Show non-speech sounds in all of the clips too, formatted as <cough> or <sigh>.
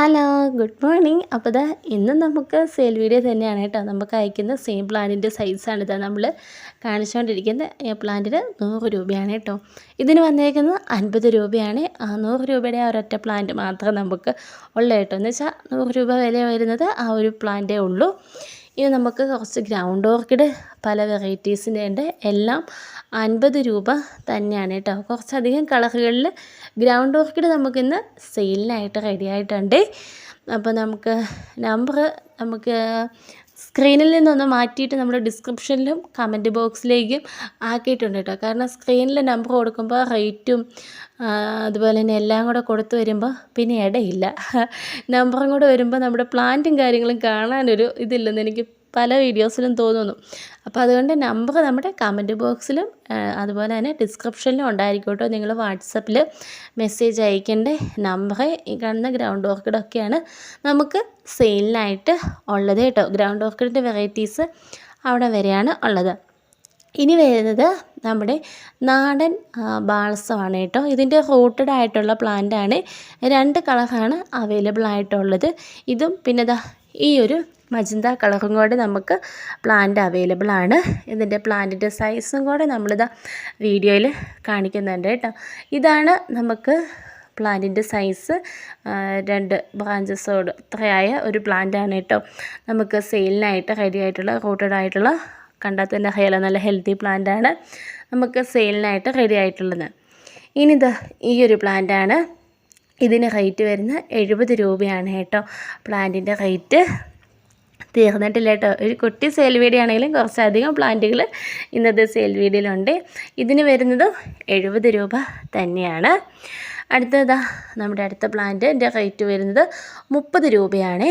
Hello good morning. അപ്പോൾ ഇതാ ഇന്നും നമുക്ക് സെയിൽ വീഡിയോ തന്നെയാണ് കേട്ടോ. നമുക്ക് അയക്കുന്ന സെയിം പ്ലാന്റിന്റെ സൈസാണ് ഇതാ നമ്മൾ കാണിച്ചുകൊണ്ടിരിക്കുന്ന പ്ലാന്റിന് നൂറ് രൂപയാണ് കേട്ടോ. ഇതിന് വന്നേക്കുന്നത് അൻപത് രൂപയാണ്. നൂറ് രൂപയുടെ ആ ഒരൊറ്റ പ്ലാന്റ് മാത്രം നമുക്ക് ഉള്ളു കേട്ടോ. എന്ന് വെച്ചാൽ നൂറ് രൂപ വില വരുന്നത് ആ ഒരു പ്ലാന്റേ ഉള്ളൂ. ഇനി നമുക്ക് കുറച്ച് ഗ്രൗണ്ട് ഓർക്കിഡ് പല വെറൈറ്റീസിന്റെ ഉണ്ട്. എല്ലാം അൻപത് രൂപ തന്നെയാണ് കേട്ടോ. കുറച്ചധികം കളറുകളിൽ ഗ്രൗണ്ട് ഓർക്കിഡ് നമുക്കിന്ന് സെയിലിനായിട്ട് റെഡി ആയിട്ടുണ്ട്. അപ്പോൾ നമുക്ക് നമ്പർ നമുക്ക് സ്ക്രീനിൽ നിന്നൊന്ന് മാറ്റിയിട്ട് നമ്മൾ ഡിസ്ക്രിപ്ഷനിലും കമന്റ് ബോക്സിലേക്കും ആക്കിയിട്ടുണ്ട് കേട്ടോ. കാരണം സ്ക്രീനിൽ നമ്പർ കൊടുക്കുമ്പോൾ റേറ്റും അതുപോലെ തന്നെ എല്ലാം കൂടെ കൊടുത്തു വരുമ്പോൾ പിന്നെ ഇടയില്ല. <laughs> നമ്പറും കൂടെ വരുമ്പോൾ നമ്മുടെ പ്ലാന്റും കാര്യങ്ങളും കാണാനൊരു ഇതില്ലെന്ന് എനിക്ക് പല വീഡിയോസിലും തോന്നുന്നു. അപ്പോൾ അതുകൊണ്ട് നമ്പർ നമ്മുടെ കമന്റ് ബോക്സിലും അതുപോലെ തന്നെ ഡിസ്ക്രിപ്ഷനിലും ഉണ്ടായിരിക്കും കേട്ടോ. നിങ്ങൾ വാട്സപ്പിൽ മെസ്സേജ് അയക്കേണ്ട നമ്പർ ഈ കാണുന്ന ഗ്രൗണ്ട് ഓർക്കിഡൊക്കെയാണ് നമുക്ക് സെയിലിനായിട്ട് ഉള്ളത് കേട്ടോ. ഗ്രൗണ്ട് ഓർക്കിഡിന്റെ വെറൈറ്റീസ് അവിടെ വരെയാണ് ഉള്ളത്. ഇനി വരുന്നത് നമ്മുടെ നാടൻ ബാൾസമാണ് കേട്ടോ. ഇതിന്റെ റൂട്ടഡ് ആയിട്ടുള്ള പ്ലാന്റ് ആണ്. രണ്ട് കളറാണ് അവൈലബിൾ ആയിട്ടുള്ളത്. ഇതും പിന്നെ ഈ ഒരു മജന്ത കളറും കൂടെ നമുക്ക് പ്ലാന്റ് അവൈലബിൾ ആണ്. ഇതിന്റെ പ്ലാന്റിന്റെ സൈസും കൂടെ നമ്മളിതാ വീഡിയോയിൽ കാണിക്കുന്നുണ്ട് കേട്ടോ. ഇതാണ് നമുക്ക് പ്ലാന്റിന്റെ സൈസ് രണ്ട് ബ്രാഞ്ചസോട് ഇത്രയായ ഒരു പ്ലാന്റാണ് കേട്ടോ. നമുക്ക് സെയിലിനായിട്ട് റെഡി ആയിട്ടുള്ള റൂട്ടഡ് ആയിട്ടുള്ള കണ്ടാൽ തന്നെ ഹെയർ നല്ല ഹെൽത്തി പ്ലാന്റാണ് നമുക്ക് സെയിലിനായിട്ട് റെഡി ആയിട്ടുള്ളത്. ഇനിത് ഈ ഒരു പ്ലാന്റാണ് ഇതിന് റേറ്റ് വരുന്നത് എഴുപത് രൂപയാണ് കേട്ടോ. പ്ലാന്റിന്റെ റേറ്റ് തീർന്നിട്ടില്ല കേട്ടോ. ഒരു കുട്ടി സെയിൽ വീഡിയോ ആണെങ്കിലും കുറച്ചധികം പ്ലാന്റുകൾ ഇന്നത്തെ സെയിൽ വീഡിയോയിലുണ്ട് ഇതിന് വരുന്നത് എഴുപത് രൂപ തന്നെയാണ്. അടുത്തതാ നമ്മുടെ അടുത്ത പ്ലാന്റിന്റെ റേറ്റ് വരുന്നത് മുപ്പത് രൂപയാണ്.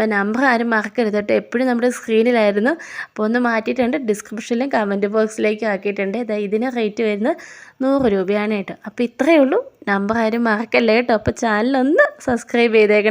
അപ്പോൾ നമ്പർ ആരും മറക്കരുത് കേട്ടോ എപ്പോഴും നമ്മുടെ സ്ക്രീനിലായിരുന്നു അപ്പോൾ ഒന്ന് മാറ്റിയിട്ടുണ്ട്. ഡിസ്ക്രിപ്ഷനിലും കമന്റ് ബോക്സിലേക്കും ആക്കിയിട്ടുണ്ട്. ഇതിന് റേറ്റ് വരുന്നത് നൂറ് രൂപയാണ് കേട്ടോ. അപ്പോൾ ഇത്രയേ ഉള്ളൂ. നമ്പർ ആരും മറക്കല്ലേ കേട്ടോ. അപ്പോൾ ചാനലൊന്ന് സബ്സ്ക്രൈബ് ചെയ്തേക്കണേ.